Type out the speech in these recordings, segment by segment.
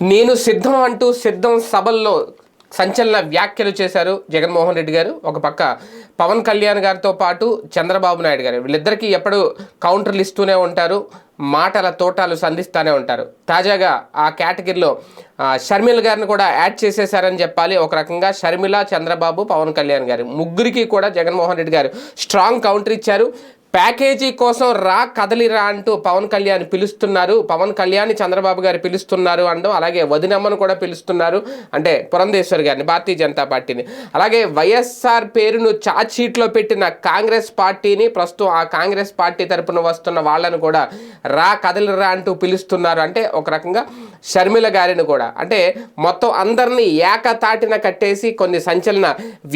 నేను సిద్ధం అంటూ సిద్ధం సభల్లో సంచలన వ్యాఖ్యలు చేశారు జగన్మోహన్ రెడ్డి గారు. ఒక పక్క పవన్ కళ్యాణ్ గారితో పాటు చంద్రబాబు నాయుడు గారు. వీళ్ళిద్దరికీ ఎప్పుడు కౌంటర్లు ఇస్తూనే ఉంటారు మాటల తోటాలు సంధిస్తూనే ఉంటారు. తాజాగా ఆ కేటగిరీలో షర్మిల గారిని కూడా యాడ్ చేసేశారని చెప్పాలి. ఒక రకంగా షర్మిల చంద్రబాబు పవన్ కళ్యాణ్ గారు. ముగ్గురికి కూడా జగన్మోహన్ రెడ్డి గారు స్ట్రాంగ్ కౌంటర్ ఇచ్చారు. ప్యాకేజీ కోసం రా కదలిరా అంటూ పవన్ కళ్యాణ్ పిలుస్తున్నారు. పవన్ కళ్యాణ్ చంద్రబాబు గారు పిలుస్తున్నారు అంటూ అలాగే వదినమ్మను కూడా పిలుస్తున్నారు. అంటే పురంధేశ్వర్ గారిని భారతీయ జనతా పార్టీని. అలాగే వైఎస్ఆర్ పేరును చాచీట్లో పెట్టిన కాంగ్రెస్ పార్టీని ప్రస్తుతం ఆ కాంగ్రెస్ పార్టీ తరపున వస్తున్న వాళ్ళను కూడా రా కదలిరా అంటూ పిలుస్తున్నారు. అంటే ఒక రకంగా షర్మిల గారిని కూడా. అంటే మొత్తం అందరినీ ఏకతాటిన కట్టేసి కొన్ని సంచలన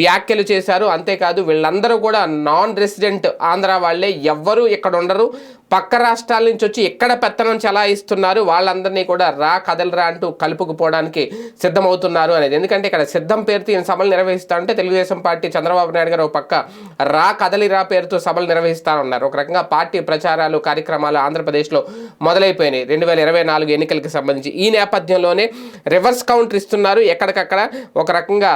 వ్యాఖ్యలు చేశారు. అంతేకాదు వీళ్ళందరూ కూడా నాన్ రెసిడెంట్ ఆంధ్ర వాళ్ళే. ఎవ్వరూ ఇక్కడ ఉండరు. పక్క రాష్ట్రాల నుంచి వచ్చి ఎక్కడ పెత్తనం చలాయిస్తున్నారు వాళ్ళందరినీ కూడా రా కదలరా అంటూ కలుపుకుపోవడానికి సిద్ధమవుతున్నారు అనేది. ఎందుకంటే ఇక్కడ సిద్ధం పేరుతో ఈయన సభలు నిర్వహిస్తా ఉంటే తెలుగుదేశం పార్టీ చంద్రబాబు నాయుడు గారు ఒక పక్క రా కదలిరా పేరుతో సభలు నిర్వహిస్తా ఉన్నారు. ఒక రకంగా పార్టీ ప్రచారాలు కార్యక్రమాలు ఆంధ్రప్రదేశ్లో మొదలైపోయినాయి. రెండు వేల ఇరవై నాలుగు ఎన్నికలకు సంబంధించి ఈ నేపథ్యంలోనే రివర్స్ కౌంటర్ ఇస్తున్నారు. ఎక్కడికక్కడ ఒక రకంగా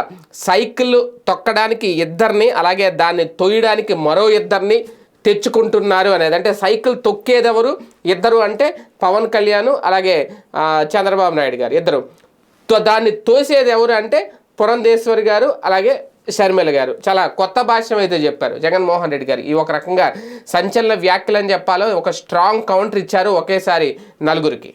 సైకిల్ తొక్కడానికి ఇద్దరిని అలాగే దాన్ని తొయ్యడానికి మరో ఇద్దరిని తెచ్చుకుంటున్నారు అనేది. అంటే సైకిల్ తొక్కేదెవరు? ఇద్దరు అంటే పవన్ కళ్యాణ్ అలాగే చంద్రబాబు నాయుడు గారు ఇద్దరు. దాన్ని తోసేది ఎవరు అంటే పురంధేశ్వరి గారు అలాగే షర్మిల గారు. చాలా కొత్త భాష్యం అయితే చెప్పారు జగన్మోహన్ రెడ్డి గారు. ఈ ఒక రకంగా సంచలన వ్యాఖ్యలు అని చెప్పాలో ఒక స్ట్రాంగ్ కౌంటర్ ఇచ్చారు ఒకేసారి నలుగురికి.